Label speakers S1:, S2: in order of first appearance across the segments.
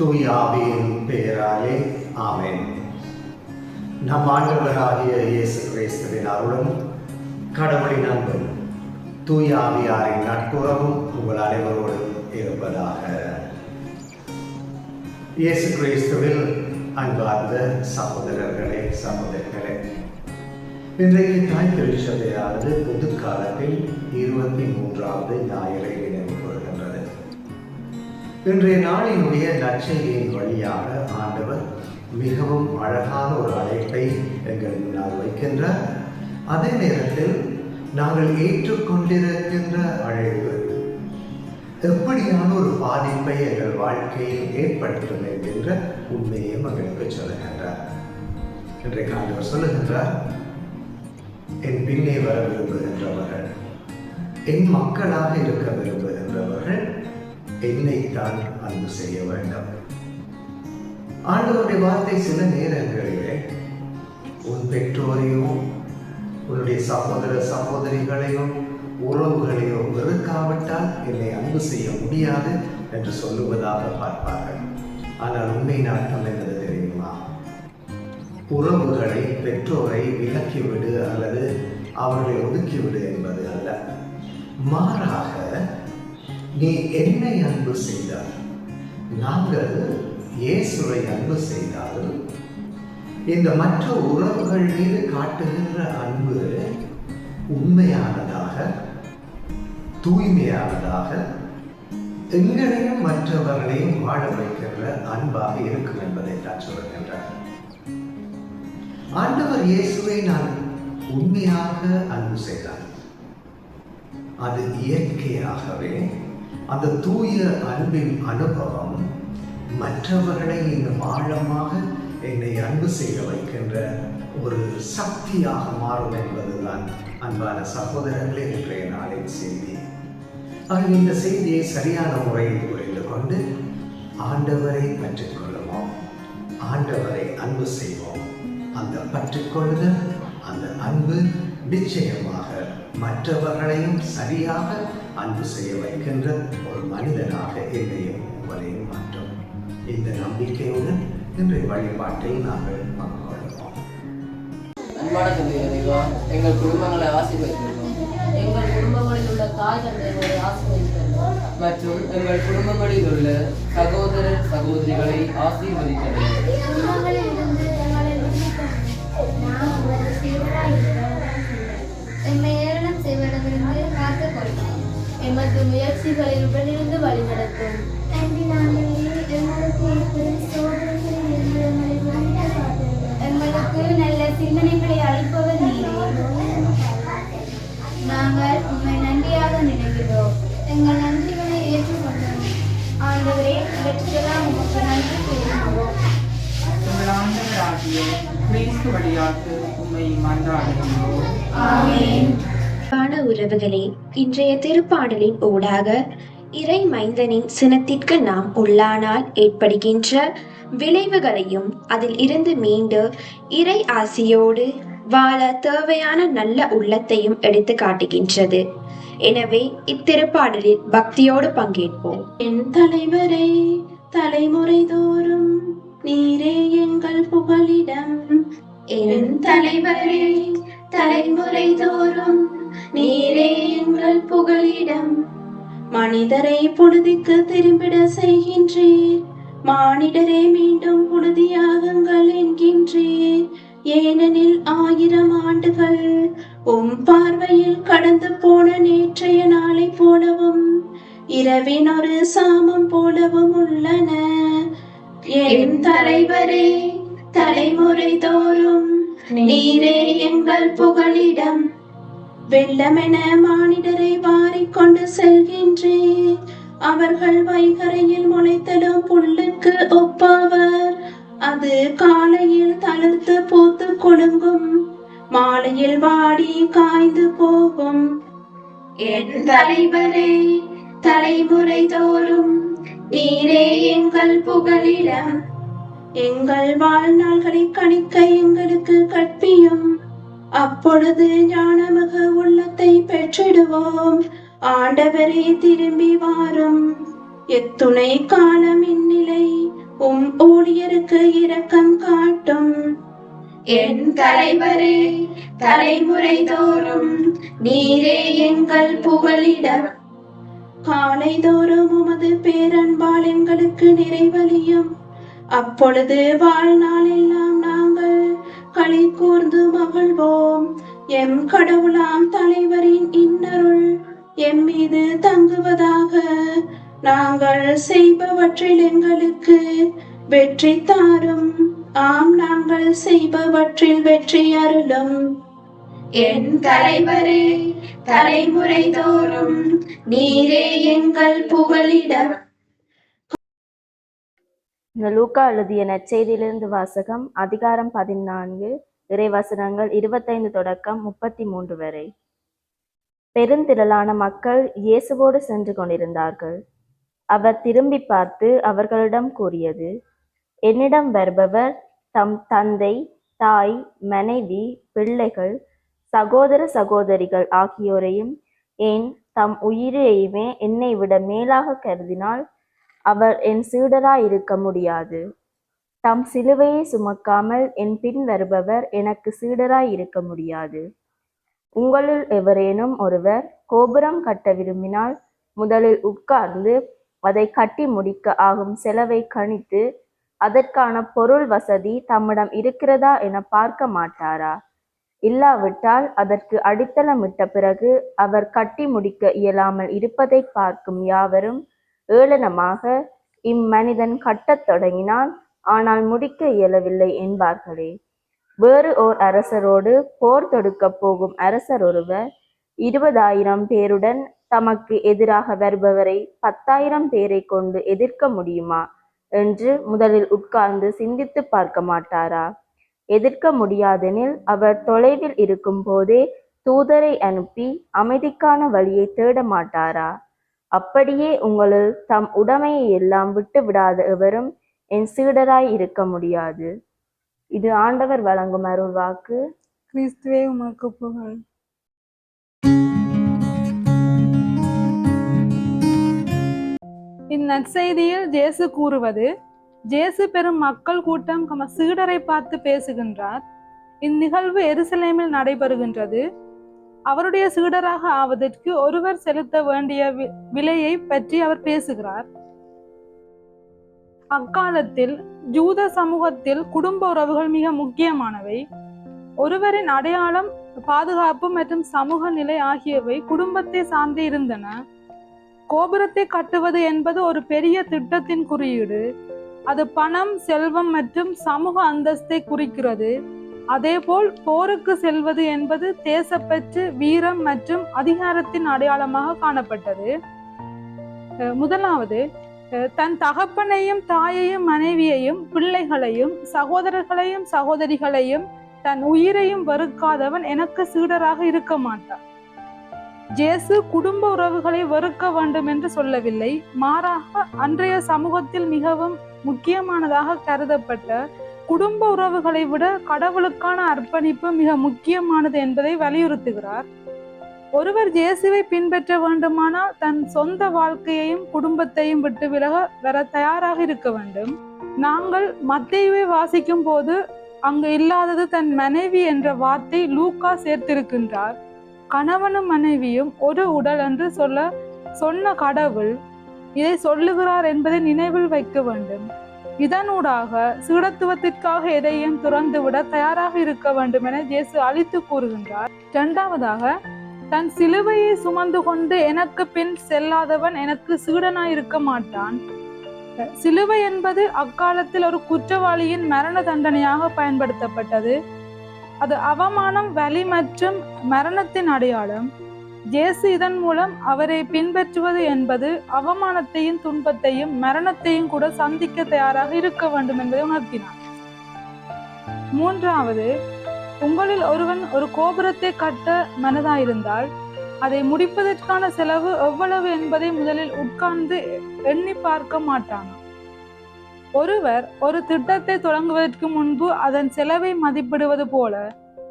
S1: தூயாவியின் பெயராலே ஆமேன் நம் ஆண்டவராகிய இயேசு கிறிஸ்துவின் அருளும் கடவுளின் அன்பும் தூயாவியாரின் நட்புறவும் உங்கள் அனைவரோடும் இருப்பதாக இயேசு கிறிஸ்துவில் அன்பார்ந்த சகோதரர்களே சகோதரர்களே இன்றைக்கு தாய் திருச்சபையானது பொது இருபத்தி மூன்றாவது ஞாயிறு இன்றைய நாளினுடைய நச்சையின் வழியாக ஆண்டவர் மிகவும் அழகாக ஒரு அழைப்பை எங்கள் முன்னால் வைக்கின்றார் அதே நேரத்தில் நாங்கள் ஏற்றுக்கொண்டிருக்கின்ற அழைப்பு எப்படியான ஒரு பாதிப்பை எங்கள் வாழ்க்கையில் ஏற்படுத்தும் என்கின்ற உண்மையையும் எங்களுக்கு சொல்லுகின்றார் இன்றைக்கு ஆண்டவர் சொல்லுகின்றார் என் பின்னே வர விரும்புகின்றவர்கள் என் மக்களாக இருக்க விரும்புகின்றவர்கள் என்னைத்தான் அன்பு செய்ய வேண்டும் ஆண்டவருடைய வார்த்தை சில நேரங்களிலே உன் பெற்றோரையும் உன்னுடைய சகோதர சகோதரிகளையும் உறவுகளையோ வெறுக்காவிட்டால் என்னை அன்பு செய்ய முடியாது என்று சொல்லுவதாக பார்ப்பார்கள் ஆனால் உண்மை நாட்டம் என்பது தெரியுமா உறவுகளை பெற்றோரை விலக்கிவிடு அல்லது அவர்களை ஒதுக்கிவிடு என்பது அல்ல மாறாக நீ என்னை அன்பு செய்தார் நாங்கள் இயேசுவை அன்பு செய்தால் இந்த மற்ற உறவுகள் மீது காட்டுகின்ற அன்பு உண்மையானதாக தூய்மையானதாக எங்களையும் மற்றவர்களையும் வாழ வைக்கிற அன்பாக இருக்கும் என்பதை தான் சொல்கின்றார் ஆண்டவர் இயேசுவை நான் உண்மையாக அன்பு செய்தார் அது இயற்கையாகவே அந்த தூய அன்பின் அனுபவம் மற்றவர்களை இன்னும் ஆழமாக என்னை அன்பு செய்ய வைக்கின்ற ஒரு சக்தியாக மாறும் என்பதுதான் அன்பான சகோதரர்களே இன்றைய நாளின் செய்தி ஆனால் இந்த செய்தியை சரியான முறையில் புரிந்து கொண்டு ஆண்டவரை பற்றிக்கொள்ளுவோம் ஆண்டவரை அன்பு செய்வோம் அந்த பற்றிக்கொள்ளுதல் அந்த அன்பு நிச்சயமாக மற்றவர்களையும் சரியாக அன்பு செய்ய வைக்கின்ற ஒரு மனிதனாக என்னையும் உங்களையும் மாற்றும் இந்த நம்பிக்கையுடன் இன்றைய வழிபாட்டை நாங்கள்
S2: எங்கள் குடும்பங்களை ஆசீர்வதிக்கிறோம்
S3: எங்கள் குடும்பங்களில் உள்ள தாய் தந்தைகளை
S2: ஆசீர்வதிக்கிறோம் மற்றும் எங்கள் குடும்பங்களில் உள்ள சகோதர சகோதரிகளை ஆசீர்வதிக்கிறோம்
S4: எங்களை
S5: எமது முயற்சிகளை உடனிருந்து வழிநடத்தும்
S6: எங்களுக்கு
S7: நல்ல சிந்தனைகளை அளிப்பவர் நீரே
S8: நாங்கள் உண்மை நன்றியாக நினைக்கிறோம் எங்கள் நன்றிகளை ஏற்றுக்கொண்டோம் ஆண்டவரே இவற்றுக்கெல்லாம் உங்களுக்கு நன்றி கூறுகிறோம்
S9: ஆண்டவராகிய கிறிஸ்து வழியாக உண்மை மன்றாடுகிறோம் ஆமீன்
S10: அன்பான உறவுகளே இன்றைய திருப்பாடலின் ஊடாக இறை மைந்தனின் சினத்திற்கு நாம் உள்ளானால் ஏற்படுகின்ற விளைவுகளையும் அதில் இருந்து மீண்டு இறை ஆசியோடு வாழ தேவையான நல்ல உள்ளத்தையும் எடுத்து காட்டுகின்றது எனவே இத்திருப்பாடலில் பக்தியோடு பங்கேற்போம் என்
S11: தலைவரை தலைமுறை தோறும் நீரே எங்கள் புகலிடம் என் தலைவரே இடம் மனிதரை புழுதிக்கு திரும்பிட செய்கின்றீர் மானிடரே மீண்டும் புழுதியாகுங்கள் என்கின்றீர் ஏனெனில் ஆயிரம் ஆண்டுகள் உம் பார்வையில் கடந்து போன நேற்றைய நாளை போலவும் இரவின் ஒரு சாமம் போலவும் உள்ளன என் தலைவரே தலைமுறை தோறும் நீரே எங்கள் புகழிடம் வெள்ளமென மானிடரை வாரிக்கொண்டு செல்கின்றேன் அவர்கள் வைகரையில் முளைத்தடும் புல்லுக்கு ஒப்பவர் அது காலையில் தளர்த்து பூத்து கொழுங்கும் மாலையில் வாடி காய்ந்து போகும் என் தலைவரே தலைமுறை தோறும் நீரே எங்கள் புகழிடம் எங்கள் வாழ்நாள்களை கணிக்க எங்களுக்கு கற்பியும் அப்பொழுது ஞானமக உள்ளத்தை பெற்றிடுவோம் ஆண்டவரே திரும்பி வாரும் எத்துணை காலம் இந்நிலை உம் ஊழியருக்கு இரக்கம் காட்டும் என் தலைவரே தலைமுறை தோறும் நீரே எங்கள் புகழிடம் காலை தோறும் உமது பேரன்பால் எங்களுக்கு நிறைவழியும் அப்பொழுது வாழ்நாள் எல்லாம் களி கூர்ந்து மகிழ்வோம் எம் கடவுளாம் தலைவரின் இன்னருள் எம் மீது தங்குவதாக நாங்கள் செய்பவற்றில் எங்களுக்கு வெற்றி தாரும் ஆம் நாங்கள் செய்பவற்றில் வெற்றி அருளும் என் தலைவரே தலைமுறை தோறும் நீரே எங்கள் புகழிடம்
S12: லூக்கா எழுதிய நற்செய்தியிலிருந்து வாசகம் அதிகாரம் பதினான்கு இறைவசனங்கள் இருபத்தைந்து தொடக்கம் முப்பத்தி மூன்று வரை பெருந்திரளான மக்கள் இயேசுவோடு சென்று கொண்டிருந்தார்கள் அவர் திரும்பி பார்த்து அவர்களிடம் கூறியது என்னிடம் வருபவர் தம் தந்தை தாய் மனைவி பிள்ளைகள் சகோதர சகோதரிகள் ஆகியோரையும் ஏன் தம் உயிரையுமே என்னை விட மேலாக கருதினால் அவர் என் இருக்க முடியாது தம் சிலுவையை சுமக்காமல் என் பின் வருபவர் எனக்கு இருக்க முடியாது உங்களுள் எவரேனும் ஒருவர் கோபுரம் கட்ட விரும்பினால் முதலில் உட்கார்ந்து அதை கட்டி முடிக்க ஆகும் செலவை கணித்து அதற்கான பொருள் வசதி தம்மிடம் இருக்கிறதா என பார்க்க மாட்டாரா இல்லாவிட்டால் அதற்கு அடித்தளமிட்ட பிறகு அவர் கட்டி முடிக்க இயலாமல் இருப்பதை பார்க்கும் யாவரும் ஏளனமாக இம்மனிதன் கட்டத் தொடங்கினான் ஆனால் முடிக்க இயலவில்லை என்பார்களே வேறு ஓர் அரசரோடு போர் தொடுக்கப் போகும் அரசர் ஒருவர் இருபதாயிரம் பேருடன் தமக்கு எதிராக வருபவரை பத்தாயிரம் பேரை கொண்டு எதிர்க்க முடியுமா என்று முதலில் உட்கார்ந்து சிந்தித்து பார்க்க மாட்டாரா எதிர்க்க முடியாதெனில் அவர் தொலைவில் இருக்கும் போதே தூதரை அனுப்பி அமைதிக்கான வழியை தேட மாட்டாரா அப்படியே உங்களுள் தம் உடமையை எல்லாம் விட்டு விடாத எவரும் என் சீடராய் இருக்க முடியாது இது ஆண்டவர் வழங்கும் அருள் வாக்கு கிறிஸ்துவே உமக்கு புகழ்
S13: இந்நற்செய்தியில் ஜேசு கூறுவது ஜேசு பெரும் மக்கள் கூட்டம் சீடரை பார்த்து பேசுகின்றார் இந்நிகழ்வு எருசலேமில் நடைபெறுகின்றது அவருடைய சீடராக ஆவதற்கு ஒருவர் செலுத்த வேண்டிய விலையை பற்றி அவர் பேசுகிறார் அக்காலத்தில் ஜூத சமூகத்தில் குடும்ப உறவுகள் மிக முக்கியமானவை ஒருவரின் அடையாளம் பாதுகாப்பு மற்றும் சமூக நிலை ஆகியவை குடும்பத்தை சார்ந்து இருந்தன கோபுரத்தை கட்டுவது என்பது ஒரு பெரிய திட்டத்தின் குறியீடு அது பணம் செல்வம் மற்றும் சமூக அந்தஸ்தை குறிக்கிறது அதேபோல் போருக்கு செல்வது என்பது தேசப்பற்று வீரம் மற்றும் அதிகாரத்தின் அடையாளமாக காணப்பட்டது முதலாவது தன் தகப்பனையும் தாயையும் மனைவியையும் பிள்ளைகளையும் சகோதரர்களையும் சகோதரிகளையும் தன் உயிரையும் வெறுக்காதவன் எனக்கு சீடராக இருக்க மாட்டான் ஜேசு குடும்ப உறவுகளை வெறுக்க வேண்டும் என்று சொல்லவில்லை மாறாக அன்றைய சமூகத்தில் மிகவும் முக்கியமானதாக கருதப்பட்ட குடும்ப உறவுகளை விட கடவுளுக்கான அர்ப்பணிப்பு மிக முக்கியமானது என்பதை வலியுறுத்துகிறார் ஒருவர் இயேசுவை பின்பற்ற வேண்டுமானால் தன் சொந்த வாழ்க்கையையும் குடும்பத்தையும் விட்டு விலக வர தயாராக இருக்க வேண்டும் நாங்கள் மத்தியவை வாசிக்கும் போது அங்கு இல்லாதது தன் மனைவி என்ற வார்த்தை லூக்கா சேர்த்திருக்கின்றார் கணவனும் மனைவியும் ஒரு உடல் என்று சொல்ல சொன்ன கடவுள் இதை சொல்லுகிறார் என்பதை நினைவில் வைக்க வேண்டும் இதனூடாக சீடத்துவத்திற்காக எதையும் துறந்துவிட தயாராக இருக்க வேண்டும் என இயேசு அழித்து கூறுகின்றார் இரண்டாவதாக தன் சிலுவையை சுமந்து கொண்டு எனக்கு பின் செல்லாதவன் எனக்கு சீடனாய் இருக்க மாட்டான் சிலுவை என்பது அக்காலத்தில் ஒரு குற்றவாளியின் மரண தண்டனையாக பயன்படுத்தப்பட்டது அது அவமானம் வலி மற்றும் மரணத்தின் அடையாளம் இயேசு இதன் மூலம் அவரை பின்பற்றுவது என்பது அவமானத்தையும் துன்பத்தையும் மரணத்தையும் கூட சந்திக்க தயாராக இருக்க வேண்டும் என்பதை உணர்த்தினார் மூன்றாவது உங்களில் ஒருவன் ஒரு கோபுரத்தை கட்ட மனதாயிருந்தால் அதை முடிப்பதற்கான செலவு எவ்வளவு என்பதை முதலில் உட்கார்ந்து எண்ணி பார்க்க மாட்டான் ஒருவர் ஒரு திட்டத்தை தொடங்குவதற்கு முன்பு அதன் செலவை மதிப்பிடுவது போல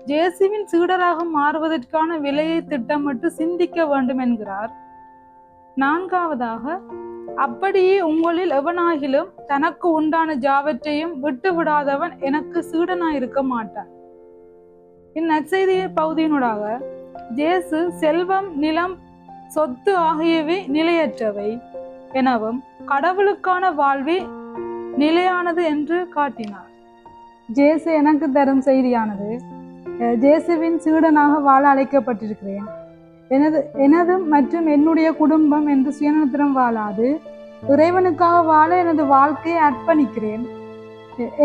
S13: ஜேசுவின் சீடராக மாறுவதற்கான விலையை திட்டமிட்டு சிந்திக்க வேண்டும் என்கிறார் நான்காவதாக அப்படியே உங்களில் எவனாகிலும் தனக்கு உண்டான ஜாவற்றையும் விட்டு விடாதவன் எனக்கு சீடனாயிருக்க மாட்டான் இந்நற்செய்தி பகுதியினூடாக ஜேசு செல்வம் நிலம் சொத்து ஆகியவை நிலையற்றவை எனவும் கடவுளுக்கான வாழ்வே நிலையானது என்று காட்டினார் ஜேசு எனக்கு தரும் செய்தியானது ஜேசுவின் சீடனாக வாழ அழைக்கப்பட்டிருக்கிறேன் எனது எனது மற்றும் என்னுடைய குடும்பம் என்று சுயநலத்திடம் வாழாது இறைவனுக்காக வாழ எனது வாழ்க்கையை அர்ப்பணிக்கிறேன்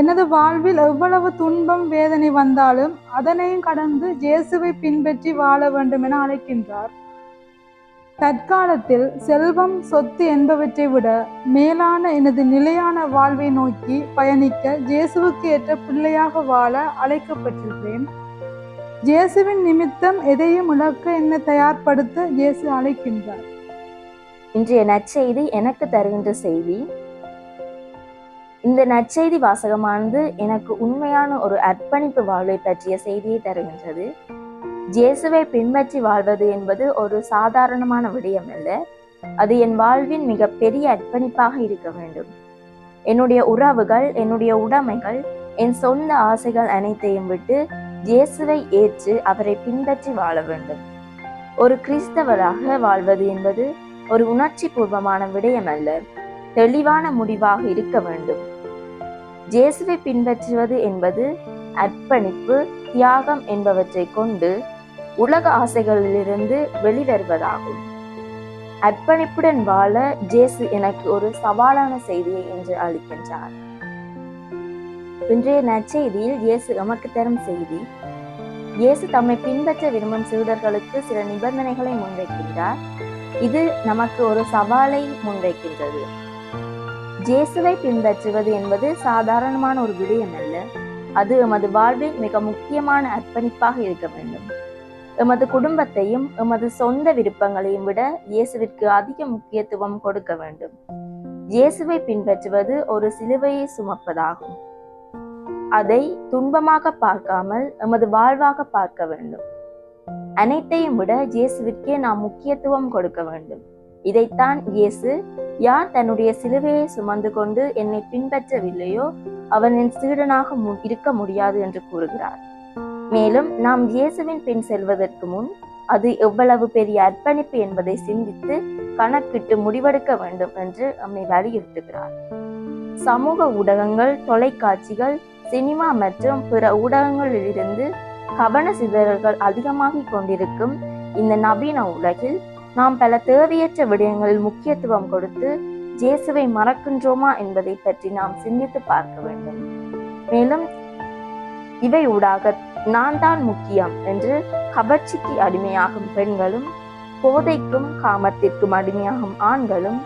S13: எனது வாழ்வில் எவ்வளவு துன்பம் வேதனை வந்தாலும் அதனையும் கடந்து இயேசுவை பின்பற்றி வாழ வேண்டும் என அழைக்கின்றார் தற்காலத்தில் செல்வம் சொத்து என்பவற்றை விட மேலான எனது நிலையான வாழ்வை நோக்கி பயணிக்க இயேசுவுக்கு ஏற்ற பிள்ளையாக வாழ அழைக்கப்பட்டிருக்கிறேன் இயேசுவின் நிமித்தம் எதையும் இழக்க என்னை தயார்படுத்த இயேசு அழைக்கின்றார் இன்றைய நற்செய்தி எனக்கு தருகின்ற செய்தி இந்த நற்செய்தி வாசகமானது எனக்கு உண்மையான ஒரு அர்ப்பணிப்பு வாழ்வை பற்றிய செய்தியை தருகின்றது ஜேசுவை பின்பற்றி வாழ்வது என்பது ஒரு சாதாரணமான விடயம் அல்ல அது என் வாழ்வின் மிக பெரிய அர்ப்பணிப்பாக இருக்க வேண்டும் என்னுடைய உறவுகள் என்னுடைய உடைமைகள் என் சொந்த ஆசைகள் அனைத்தையும் விட்டு இயேசுவை ஏற்று அவரை பின்பற்றி வாழ வேண்டும் ஒரு கிறிஸ்தவராக வாழ்வது என்பது ஒரு உணர்ச்சி பூர்வமான விடயம் அல்ல தெளிவான முடிவாக இருக்க வேண்டும் இயேசுவை பின்பற்றுவது என்பது அர்ப்பணிப்பு தியாகம் என்பவற்றை கொண்டு உலக ஆசைகளிலிருந்து வெளிவருவதாகும் அர்ப்பணிப்புடன் வாழ ஜேசு எனக்கு ஒரு சவாலான செய்தியை என்று அளிக்கின்றார் இன்றைய நற்செய்தியில் இயேசு நமக்கு தரும் செய்தி இயேசு தம்மை பின்பற்ற விரும்பும் சிறுதர்களுக்கு சில நிபந்தனைகளை முன்வைக்கின்றார் இது நமக்கு ஒரு சவாலை முன்வைக்கின்றது இயேசுவை பின்பற்றுவது என்பது சாதாரணமான ஒரு விடயம் அல்ல அது எமது வாழ்வில் மிக முக்கியமான அர்ப்பணிப்பாக இருக்க வேண்டும் எமது குடும்பத்தையும் எமது சொந்த விருப்பங்களையும் விட இயேசுவிற்கு அதிக முக்கியத்துவம் கொடுக்க வேண்டும் இயேசுவை பின்பற்றுவது ஒரு சிலுவையை சுமப்பதாகும் அதை துன்பமாக பார்க்காமல் எமது வாழ்வாக பார்க்க வேண்டும் அனைத்தையும் விட இயேசுவிற்கே நாம் முக்கியத்துவம் கொடுக்க வேண்டும் இதைத்தான் இயேசு யார் தன்னுடைய சிலுவையை சுமந்து கொண்டு என்னை பின்பற்றவில்லையோ அவன் என் சீடனாக இருக்க முடியாது என்று கூறுகிறார் மேலும் நாம் இயேசுவின் பின் செல்வதற்கு முன் அது எவ்வளவு பெரிய அர்ப்பணிப்பு என்பதை சிந்தித்து கணக்கிட்டு முடிவெடுக்க வேண்டும் என்று நம்மை வலியுறுத்துகிறார் சமூக ஊடகங்கள் தொலைக்காட்சிகள் சினிமா மற்றும் பிற ஊடகங்களிலிருந்து கவன சிதறல்கள் அதிகமாகிக் கொண்டிருக்கும் இந்த நவீன உலகில் நாம் பல தேவையற்ற விடயங்களில் முக்கியத்துவம் கொடுத்து ஜேசுவை மறக்கின்றோமா என்பதை பற்றி நாம் சிந்தித்து பார்க்க வேண்டும் மேலும் இவை ஊடாக நான் தான் முக்கியம் என்று கவர்ச்சிக்கு அடிமையாகும் பெண்களும் போதைக்கும் காமத்திற்கும் அடிமையாகும் ஆண்களும்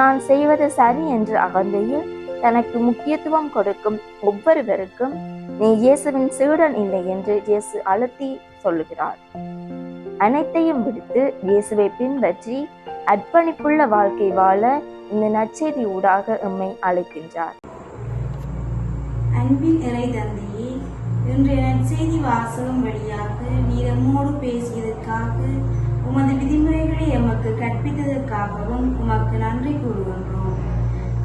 S13: நான் செய்வது சரி என்று அகந்தையில் தனக்கு முக்கியத்துவம் கொடுக்கும் ஒவ்வொருவருக்கும் நீ இயேசுவின் சீடன் இல்லை என்று இயேசு அழுத்தி சொல்லுகிறார் அனைத்தையும் விடுத்து இயேசுவை பின்பற்றி அர்ப்பணிப்புள்ள வாழ்க்கை வாழ இந்த நற்செய்தி ஊடாக எம்மை அழைக்கின்றார் அன்பின் இறை தந்தையே இன்றைய நற்செய்தி வாசகம் வழியாக நீரமோடு பேசியதற்காக உமது விதிமுறைகளை எமக்கு கற்பித்ததற்காகவும் உமக்கு நன்றி கூறுகின்றோம்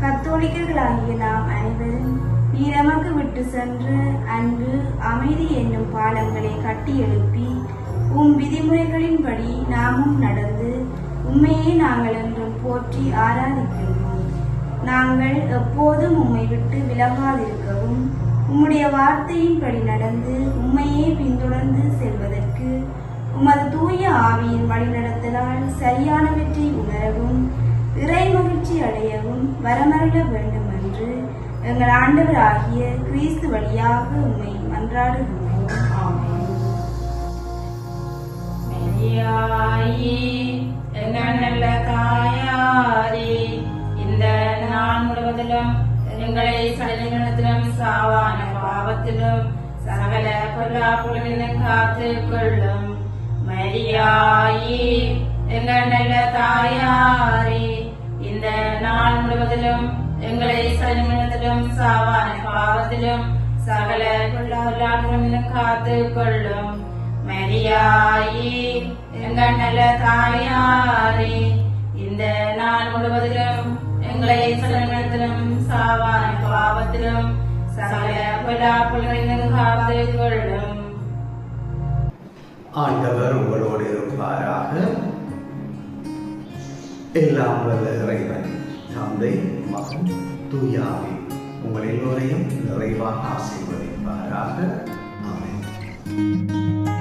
S13: கத்தோலிக்கர்களாகிய நாம் அனைவரும் நீரமக்கு விட்டு சென்று அன்பு அமைதி என்னும் பாலங்களை கட்டி எழுப்பி உம் விதிமுறைகளின்படி நாமும் நடந்து உண்மையே நாங்கள் என்றும் போற்றி ஆராதிக்கின்றோம் நாங்கள் எப்போதும் உம்மை விட்டு விலகாதிருக்கவும் உம்முடைய வார்த்தையின்படி நடந்து உண்மையே பின்தொடர்ந்து செல்வதற்கு உமது தூய ஆவியின் வழிநடத்தலால் சரியானவற்றை உணரவும் இறை மகிழ்ச்சி அடையவும் வரமருள வேண்டும் என்று எங்கள் ஆண்டவர் ஆகிய கிறிஸ்து வழியாக உண்மை மன்றாடுகின்றோம் ஆமாம்
S14: நல்ல மரியாயே எங்கள் நல்ல தாயாரே இந்த நாள் முழுவதிலும் எங்களை சனிமனத்திலும் சாவான பாவத்திலும் சகல கொள்ளாவிலும் காத்து கொள்ளும் மரியாயி எங்கள் நல்ல தாயாரி இந்த நாள் முழுவதிலும் எங்களை சனிமனத்திலும் சாவான பாவத்திலும் சகல கொள்ளாவிலும் காத்து கொள்ளும்
S1: ஆண்டவர் உங்களோடு இருப்பாராக எல்லாம் வல்ல இறைவன் தந்தை மகன் தூயாவி உங்கள் எல்லோரையும் நிறைவாக ஆசீர்வதிப்பாராக அமை